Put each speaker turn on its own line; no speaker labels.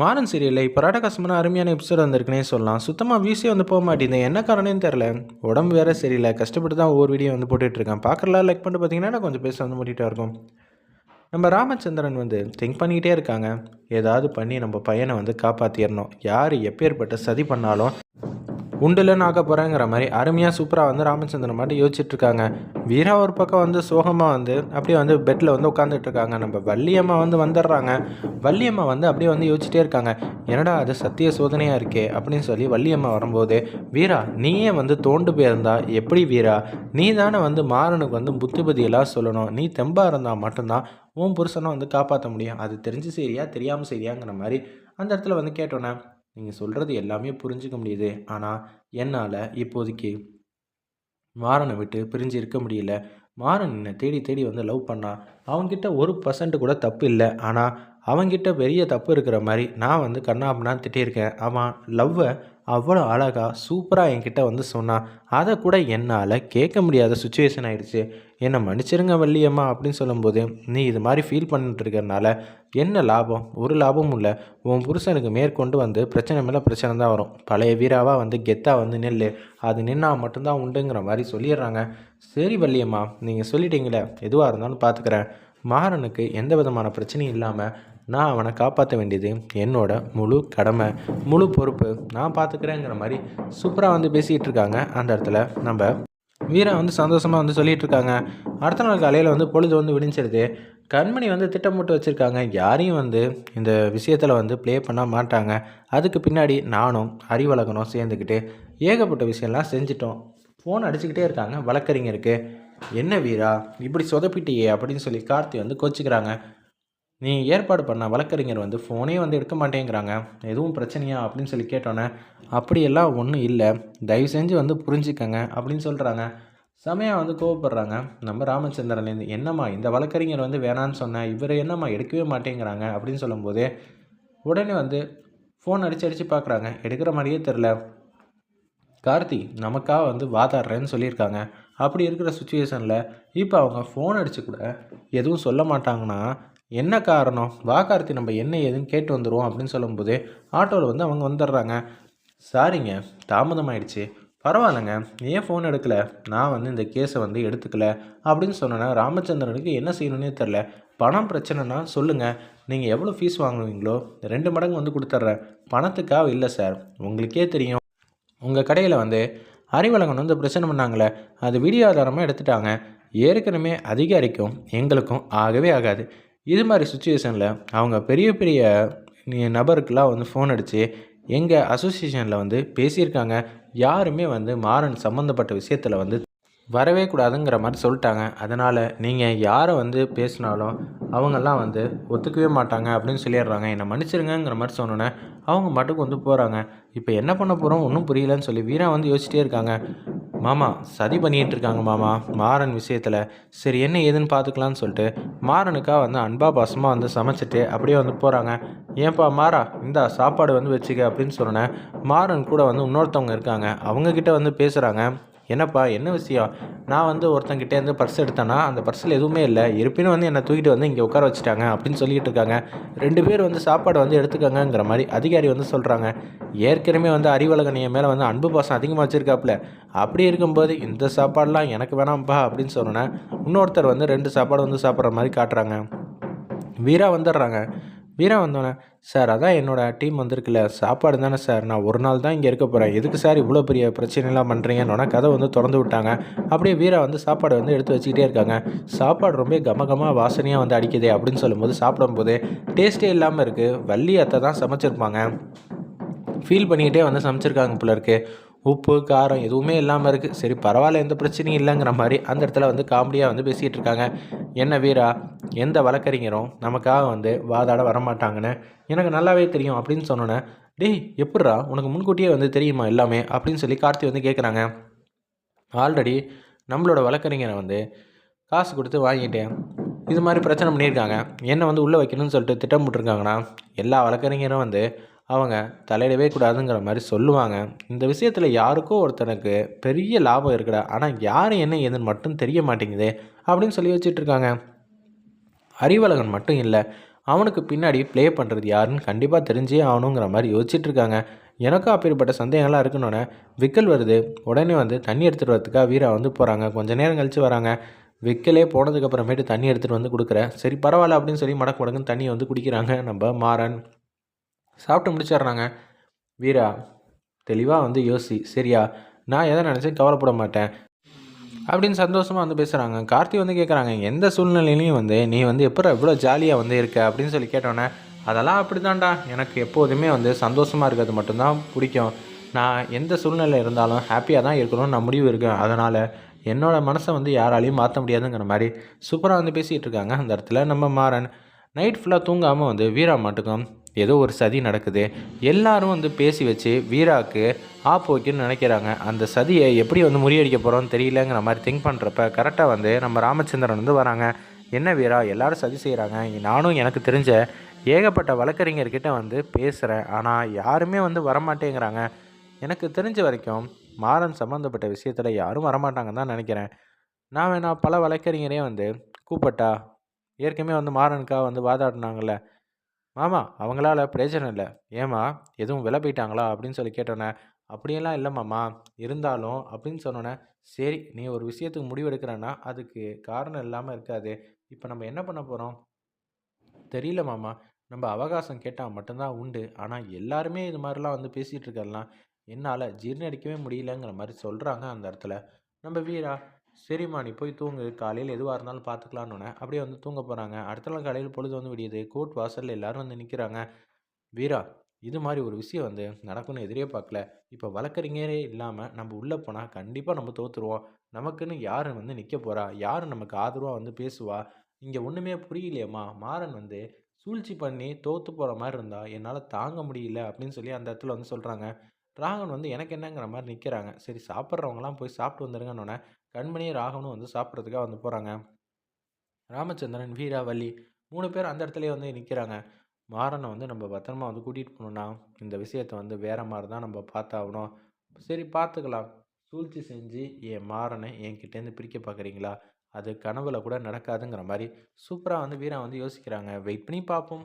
மாறன் சீரியலில் இப்போ ராடகாசமான அருமையான எபிசோட் வந்திருக்குனே சொல்லலாம். சுத்தமாக வியூஸே வந்து போக மாட்டேங்குது. என்ன காரணம்னு தெரில உடம்பு வேற சரியில்லை. கஷ்டப்பட்டு தான் ஒவ்வொரு வீடியோ வந்து போட்டுட்ருக்கேன் பார்க்கறலாம் லைக் பண்ணிட்டு பார்த்தீங்கன்னா நான் கொஞ்சம் பேச வந்து மூடிட்டா இருக்கும். நம்ம ராமச்சந்திரன் வந்து திங்க் பண்ணிக்கிட்டே இருக்காங்க. ஏதாவது பண்ணி நம்ம பையனை வந்து காப்பாற்றிடணும் யார் எப்பேற்பட்ட சதி பண்ணாலும் உண்டுலன்னு ஆக்க போகிறேங்கிற மாதிரி அருமையாக சூப்பராக வந்து ராமச்சந்திரன் மட்டும் யோசிச்சுட்டு இருக்காங்க வீரா ஒரு பக்கம் வந்து சோகமாக வந்து அப்படியே வந்து பெட்டில் வந்து உட்காந்துட்டு இருக்காங்க நம்ம வள்ளியம்மா வந்து வந்துடுறாங்க வள்ளியம்மா வந்து அப்படியே வந்து யோசிச்சிட்டே இருக்காங்க. என்னடா அது சத்திய சோதனையாக இருக்கே அப்படின்னு சொல்லி வள்ளியம்மா வரும்போது வீரா நீயே வந்து தோண்டு போயிருந்தா எப்படி வீரா? நீ தானே வந்து மாறனுக்கு வந்து புத்திபதியெல்லாம் சொல்லணும். நீ தெம்பாக இருந்தால் மட்டும்தான் உன் புருஷனை வந்து காப்பாற்ற முடியும். அது தெரிஞ்சு சரியா தெரியாமல் சரியாங்கிற மாதிரி அந்த இடத்துல வந்து கேட்டோன்னே நீங்கள் சொல்கிறது எல்லாமே புரிஞ்சிக்க முடியுது. ஆனால் என்னால் இப்போதைக்கு மாறனை விட்டு பிரிஞ்சு இருக்க முடியல. மாறன் என்னை தேடி தேடி வந்து லவ் பண்ணான் அவன்கிட்ட ஒரு பர்சன்ட் கூட தப்பு இல்லை. ஆனால் அவங்கிட்ட பெரிய தப்பு இருக்கிற மாதிரி நான் வந்து கண்ணாமண்ணா திட்டியிருக்கேன். அவன் லவ்வை அவ்வளோ அழகாக சூப்பராக என்கிட்ட வந்து சொன்னான் அதை கூட என்னால் கேட்க முடியாத சுச்சுவேஷன் ஆயிடுச்சு. என்னை மன்னிச்சிருங்க வள்ளியம்மா அப்படின்னு சொல்லும்போது நீ இது மாதிரி ஃபீல் பண்ணிட்டு இருக்கிறனால என்ன லாபம்? ஒரு லாபமும் இல்லை. உன் புருஷனுக்கு மேற்கொண்டு வந்து பிரச்சனை மேலே பிரச்சனை தான் வரும். பழைய வீராவாக வந்து கெத்தாக வந்து நெல் அது நின்னா மட்டும்தான் உண்டுங்கிற மாதிரி சொல்லிடுறாங்க. சரி வள்ளியம்மா நீங்கள் சொல்லிட்டீங்களே எதுவாக இருந்தாலும் பார்த்துக்கிறேன் மாறனுக்கு எந்த விதமான பிரச்சனையும் இல்லாமல் நான் அவனை காப்பாற்ற வேண்டியது என்னோட முழு கடமை முழு பொறுப்பு நான் பார்த்துக்கிறேங்கிற மாதிரி சூப்பராக வந்து பேசிகிட்டு இருக்காங்க. அந்த இடத்துல நம்ம வீரன் வந்து சந்தோஷமாக வந்து சொல்லிகிட்டு இருக்காங்க. அடுத்த நாள் காலையில் வந்து பொழுது வந்து விடிஞ்சிருது. கண்மணி வந்து திட்டமிட்டு வச்சுருக்காங்க. யாரையும் வந்து இந்த விஷயத்தில் வந்து ப்ளே பண்ண மாட்டாங்க. அதுக்கு பின்னாடி நானும் அறிவழகனும் சேர்ந்துக்கிட்டு ஏகப்பட்ட விஷயம்லாம் செஞ்சிட்டோம். ஃபோன் அடிச்சுக்கிட்டே இருக்காங்க. வழக்கறிஞருக்கு என்ன வீரா இப்படி சொதப்பிட்டியே? அப்படின்னு சொல்லி கார்த்தி வந்து கோச்சிக்கிறாங்க. நீ ஏற்பாடு பண்ண வழக்கறிஞர் வந்து ஃபோனே வந்து எடுக்க மாட்டேங்கிறாங்க. எதுவும் பிரச்சனையா? அப்படின்னு சொல்லி கேட்டோன்னே அப்படியெல்லாம் ஒன்றும் இல்லை. தயவு செஞ்சு வந்து புரிஞ்சுக்கங்க. அப்படின்னு சொல்கிறாங்க செமையாக வந்து கோவப்படுறாங்க. நம்ம ராமச்சந்திரன்லேருந்து என்னம்மா இந்த வழக்கறிஞர் வந்து வேணான்னு சொன்னேன் இவர் என்னம்மா எடுக்கவே மாட்டேங்கிறாங்க? அப்படின்னு சொல்லும்போது உடனே வந்து ஃபோன் அடித்து அடித்து பார்க்குறாங்க எடுக்கிற மாதிரியே தெரில கார்த்தி நமக்காக வந்து வாதாடுறேன்னு சொல்லியிருக்காங்க. அப்படி இருக்கிற சுச்சுவேஷனில் இப்போ அவங்க ஃபோன் அடித்து கூட எதுவும் சொல்ல மாட்டாங்கன்னா என்ன காரணம்? வா கார்த்தி நம்ம என்ன ஏதுன்னு கேட்டு வந்துடுவோம் அப்படின்னு சொல்லும்போது ஆட்டோவில் வந்து அவங்க வந்துடுறாங்க. சாரிங்க தாமதமாயிடுச்சு. பரவாயில்லைங்க ஏன் ஃபோன் எடுக்கல? நான் வந்து இந்த கேஸை வந்து எடுத்துக்கல. அப்படின்னு சொன்னேன்னா ராமச்சந்திரனுக்கு என்ன செய்யணுன்னே தெரில பணம் பிரச்சனைனா சொல்லுங்கள் நீங்கள் எவ்வளோ ஃபீஸ் வாங்குவீங்களோ? ரெண்டு மடங்கு வந்து கொடுத்துட்றேன். பணத்துக்காக இல்லை சார். உங்களுக்கே தெரியும். உங்கள் கடையில் வந்து அறிவழகன் வந்து பிரச்சனை பண்ணாங்களே அது வீடியோ ஆதாரமாக எடுத்துட்டாங்க. ஏற்கனவே அதிகாரிக்கும். எங்களுக்கும் ஆகவே ஆகாது. இது மாதிரி சுச்சுவேஷனில் அவங்க பெரிய பெரிய நபருக்கெலாம் வந்து ஃபோன் அடித்து எங்கள் அசோசியேஷனில் வந்து பேசியிருக்காங்க. யாருமே வந்து மாறன் சம்மந்தப்பட்ட விஷயத்தில் வந்து வரவே கூடாதுங்கிற மாதிரி சொல்லிட்டாங்க. அதனால் நீங்கள் யாரை வந்து பேசினாலும் அவங்கெல்லாம் வந்து ஒத்துக்கவே மாட்டாங்க அப்படின்னு சொல்லிடுறாங்க. என்னை மன்னிச்சிருங்கிற மாதிரி சொன்னோன்னே அவங்க மட்டுக்கு வந்து போகிறாங்க இப்போ என்ன பண்ண போகிறோம் ஒன்றும் புரியலன்னு சொல்லி வீரா வந்து யோசிச்சிட்டே இருக்காங்க. மாமா சதி பண்ணிகிட்டு இருக்காங்க மாமா. மாறன் விஷயத்தில் சரி என்ன ஏதுன்னு பார்த்துக்கலான்னு சொல்லிட்டு மாறனுக்காக வந்து அன்பா பாசமாக வந்து சமைச்சிட்டு அப்படியே வந்து போகிறாங்க ஏன்பா மாறா இந்தா சாப்பாடு வந்து வச்சுக்க அப்படின்னு சொன்னேன் மாறன் கூட வந்து இன்னொருத்தவங்க இருக்காங்க. அவங்கக்கிட்ட வந்து பேசுகிறாங்க என்னப்பா என்ன விஷயம்? நான் வந்து ஒருத்தங்கிட்டே இருந்து பர்ஸ் எடுத்தேன்னா அந்த பர்ஸில் எதுவுமே இல்லை. இருப்பினும் வந்து என்னை தூக்கிட்டு வந்து இங்கே உட்கார வச்சுட்டாங்க அப்படின்னு சொல்லிட்டு இருக்காங்க. ரெண்டு பேர் வந்து சாப்பாடு வந்து எடுத்துக்கங்கிற மாதிரி அதிகாரி வந்து சொல்கிறாங்க ஏற்கனவே வந்து அறிவழகன் என் மேலே வந்து அன்பு பாசம் அதிகமாக வச்சுருக்காப்புல. அப்படி இருக்கும்போது இந்த சாப்பாடெலாம் எனக்கு வேணாம்ப்பா அப்படின்னு சொன்னேன் இன்னொருத்தர் வந்து ரெண்டு சாப்பாடு வந்து சாப்பிட்ற மாதிரி காட்டுறாங்க. வீரா வந்துடுறாங்க. வீரா வந்தோடனே சார் அதான் என்னோடய டீம் வந்திருக்குல்ல. சாப்பாடு தானே சார்? நான் ஒரு நாள் தான் இங்கே இருக்க போகிறேன் எதுக்கு சார் இவ்வளோ பெரிய பிரச்சனைலாம் பண்ணுறீங்கன்னு கதை வந்து திறந்து விட்டாங்க. அப்படியே வீரா வந்து சாப்பாடு வந்து எடுத்து வச்சுக்கிட்டே இருக்காங்க. சாப்பாடு ரொம்ப கமகமாக வாசனையாக வந்து அடிக்குதே அப்படின்னு சொல்லும்போது சாப்பிடும்போது டேஸ்ட்டே இல்லாமல் இருக்குது வள்ளி அத்தை தான் சமைச்சிருப்பாங்க. ஃபீல் பண்ணிக்கிட்டே வந்து சமைச்சிருக்காங்க போல இருக்குது உப்பு காரம் எதுவுமே இல்லாமல் இருக்குது சரி பரவாயில்ல எந்த பிரச்சனையும் இல்லைங்கிற மாதிரி அந்த இடத்துல வந்து காமெடியாக வந்து பேசிகிட்டு இருக்காங்க. என்ன வீரா? எந்த வழக்கறிஞரும் நமக்காக வந்து வாதாட வரமாட்டாங்கன்னு எனக்கு நல்லாவே தெரியும் அப்படின்னு சொன்னோன்னே டேய் எப்பட்றா உனக்கு முன்கூட்டியே வந்து தெரியுமா எல்லாமே? அப்படின்னு சொல்லி கார்த்தி வந்து கேட்குறாங்க ஆல்ரெடி நம்மளோட வழக்கறிஞரை வந்து காசு கொடுத்து வாங்கிட்டேன் இது மாதிரி பிரச்சனை பண்ணியிருக்காங்க. என்னை வந்து உள்ளே வைக்கணும்னு சொல்லிட்டு திட்டம் போட்டிருக்காங்கன்னா எல்லா வழக்கறிஞரும் வந்து அவங்க தலையிடவே கூடாதுங்கிற மாதிரி சொல்லுவாங்க. இந்த விஷயத்தில் யாருக்கோ ஒருத்தனுக்கு பெரிய லாபம் இருக்குடா. ஆனால் யார் என்ன ஏதுன்னு மட்டும் தெரிய மாட்டேங்குது அப்படின்னு சொல்லி வச்சுட்டு இருக்காங்க. அறிவழகன் மட்டும் இல்லை அவனுக்கு பின்னாடி ப்ளே பண்ணுறது யாருன்னு கண்டிப்பாக தெரிஞ்சே ஆகணுங்கிற மாதிரி யோசிச்சுட்டு இருக்காங்க. எனக்கும் அப்பேற்பட்ட சந்தேகங்களாக இருக்கணுன்னே விக்கல் வருது. உடனே வந்து தண்ணி எடுத்துகிட்டு வரதுக்காக வீரா வந்து போகிறாங்க கொஞ்ச நேரம் கழித்து வராங்க. விக்கலே போனதுக்கப்புறமேட்டு தண்ணி எடுத்துகிட்டு வந்து கொடுக்குறேன் சரி பரவாயில்ல அப்படின்னு சொல்லி மடக்கு மடக்குன்னு தண்ணியை வந்து குடிக்கிறாங்க நம்ம மாறன். சாப்பிட்டு முடிச்சிடுறாங்க. வீரா தெளிவாக வந்து யோசி. சரியா நான் எதை நினச்சேன் கவலைப்பட மாட்டேன். அப்படின்னு சந்தோஷமாக வந்து பேசுகிறாங்க கார்த்தி வந்து கேட்குறாங்க எந்த சூழ்நிலையிலையும் வந்து நீ வந்து எப்போ எவ்வளோ ஜாலியாக வந்து இருக்க? அப்படின்னு சொல்லி கேட்டோன்னே அதெல்லாம் அப்படி தான்டா எனக்கு எப்போதுமே வந்து சந்தோஷமாக இருக்கிறது மட்டும்தான் பிடிக்கும். நான் எந்த சூழ்நிலை இருந்தாலும் ஹாப்பியாக தான் இருக்கணும்னு நான் முடிவு இருக்கேன். அதனால் என்னோடய மனசை வந்து யாராலையும் மாற்ற முடியாதுங்கிற மாதிரி சூப்பராக வந்து பேசிகிட்டு இருக்காங்க. அந்த இடத்துல நம்ம மாறன். நைட் ஃபுல்லாக தூங்காமல் வந்து வீரா மாட்டுக்கும் ஏதோ ஒரு சதி நடக்குது. எல்லாரும் வந்து பேசி வச்சு வீராவுக்கு ஆப் ஓகேன்னு நினைக்கிறாங்க. அந்த சதியை எப்படி வந்து முறியடிக்க போகிறோம்னு தெரியலங்கிற மாதிரி திங்க் பண்ணுறப்ப கரெக்டாக வந்து நம்ம ராமச்சந்திரன் வந்து வராங்க. என்ன வீரா எல்லாரும் சதி செய்கிறாங்க நானும் எனக்கு தெரிஞ்ச ஏகப்பட்ட வழக்கறிஞர்கிட்ட வந்து பேசுகிறேன் ஆனால் யாருமே வந்து வரமாட்டேங்கிறாங்க. எனக்கு தெரிஞ்ச வரைக்கும் மாறன் சம்மந்தப்பட்ட விஷயத்தில் யாரும் வரமாட்டாங்கன்னு தான் நினைக்கிறேன். நான் வேணா பல வழக்கறிஞரே வந்து கூப்பிட்டா ஏற்கனவே வந்து மாறனுக்காக வந்து வாதாடினாங்கள்ல மாமா அவங்களால பிரயோஜனம் இல்லை. ஏமா எதுவும் விலை போயிட்டாங்களா? அப்படின்னு சொல்லி கேட்டோன்னே அப்படியெல்லாம் இல்லை மாமா. இருந்தாலும் அப்படின்னு சொன்னோன்னே சரி நீ ஒரு விஷயத்துக்கு முடிவெடுக்கிறேன்னா அதுக்கு காரணம் இல்லாமல் இருக்காது. இப்போ நம்ம என்ன பண்ண போகிறோம் தெரியல மாமா. நம்ம அவகாசம் கேட்டால் மட்டும்தான் உண்டு. ஆனால் எல்லாருமே இது மாதிரிலாம் வந்து பேசிகிட்டு இருக்கலாம் என்னால் ஜீர்ணடிக்கவே முடியலங்கிற மாதிரி சொல்கிறாங்க அந்த இடத்துல. நம்ம வீரா சரிம்மா நீ போய் தூங்கு. காலையில் எதுவாக இருந்தாலும் பார்த்துக்கலான்னு அப்படியே வந்து தூங்க போகிறாங்க அடுத்த நாள் காலையில் பொழுது வந்து விடியுது. கோர்ட் வாசலில் எல்லோரும் வந்து நிற்கிறாங்க வீரா இது மாதிரி ஒரு விஷயம் வந்து நடக்கும்னு எதிரே பார்க்கல இப்போ வழக்கறிஞரே இல்லாமல் நம்ம உள்ளே போனால் கண்டிப்பாக நம்ம தோற்றுருவோம் நமக்குன்னு யார் வந்து நிற்க போகிறா யார் நமக்கு ஆதரவாக வந்து பேசுவா? இங்கே ஒன்றுமே புரியலையம்மா. மாறன் வந்து சூழ்ச்சி பண்ணி தோற்று போகிற மாதிரி இருந்தால் என்னால் தாங்க முடியல அப்படின்னு சொல்லி அந்த இடத்துல வந்து சொல்கிறாங்க ராகவன் வந்து எனக்கு என்னங்கிற மாதிரி நிற்கிறாங்க சரி சாப்பிட்றவங்களாம் போய் சாப்பிட்டு வந்துருங்கன்னொன்னே கண்மணியும் ராகவனும் வந்து சாப்பிட்றதுக்காக வந்து போகிறாங்க ராமச்சந்திரன் வீராவல்லி மூணு பேர் அந்த இடத்துலையே வந்து நிற்கிறாங்க மாறனை வந்து நம்ம பத்திரமா வந்து கூட்டிகிட்டு போகணுன்னா இந்த விஷயத்தை வந்து வேறு மாதிரி தான் நம்ம பார்த்தாகணும். சரி பார்த்துக்கலாம். சூழ்ச்சி செஞ்சு என் மாறனை என்கிட்டேருந்து பிரிக்க பார்க்குறீங்களா அது கனவுல கூட நடக்காதுங்கிற மாதிரி சூப்பராக வந்து வீரா வந்து யோசிக்கிறாங்க. வெயிட் பண்ணி பார்ப்போம்.